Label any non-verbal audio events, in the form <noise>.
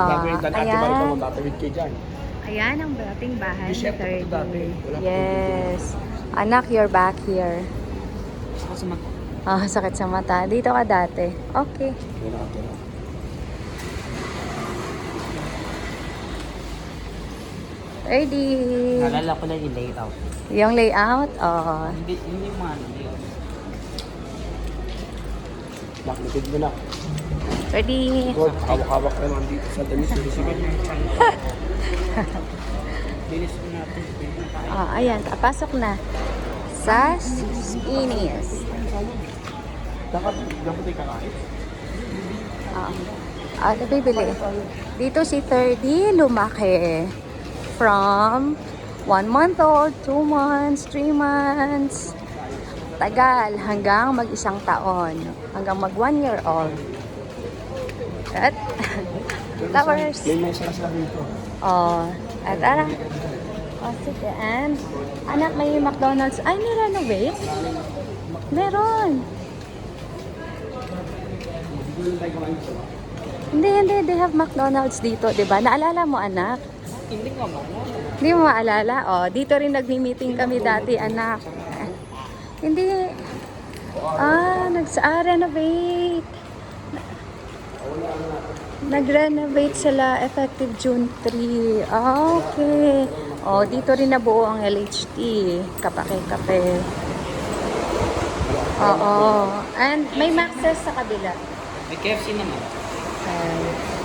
Gagawin dan ate ayan. Marita mo, tatawid kayo dyan. Ayan ang dating bahay ni dati. Wala pa Yes. Anak, you're back here. Ko sa mag... Ah, sakit sa mata. Dito ka dati. Okay. Yan ate. no? Ready. Naalala ko lang yung layout. Yung layout? Oo. Hindi, hindi yung mga layout. Naklikid mo na. Ready. God, hawak-hawak naman dito sa damit. Sige. Bilis ko natin. Ah, ayan. Pasok na. Sa Spinis. Dapat, dapat ay kakain. Ah, ah, ano bibili? Dito si 30 lumaki. From 1 month old, 2 months, 3 months. Tagal hanggang mag-isang taon. Hanggang mag 1 year old. At <laughs> flowers. Yung sinasabi ko. Oh, at ara. Oh, sige. And, anak, may McDonald's. Ay, ni-renovate? Meron. Hindi, hindi. They have McDonald's dito, di ba? Naalala mo, anak? Hindi ko mo. Hindi mo maalala? Oh, dito rin nagmi-meeting kami dati, anak. Hindi. Ah, nags-renovate. Nag-renovate sila effective June 3. Ah, okay. Oh, dito rin nabuo ang LHT. Kapake-kape. Oo. And may Maxes sa kabila. May KFC naman. Okay.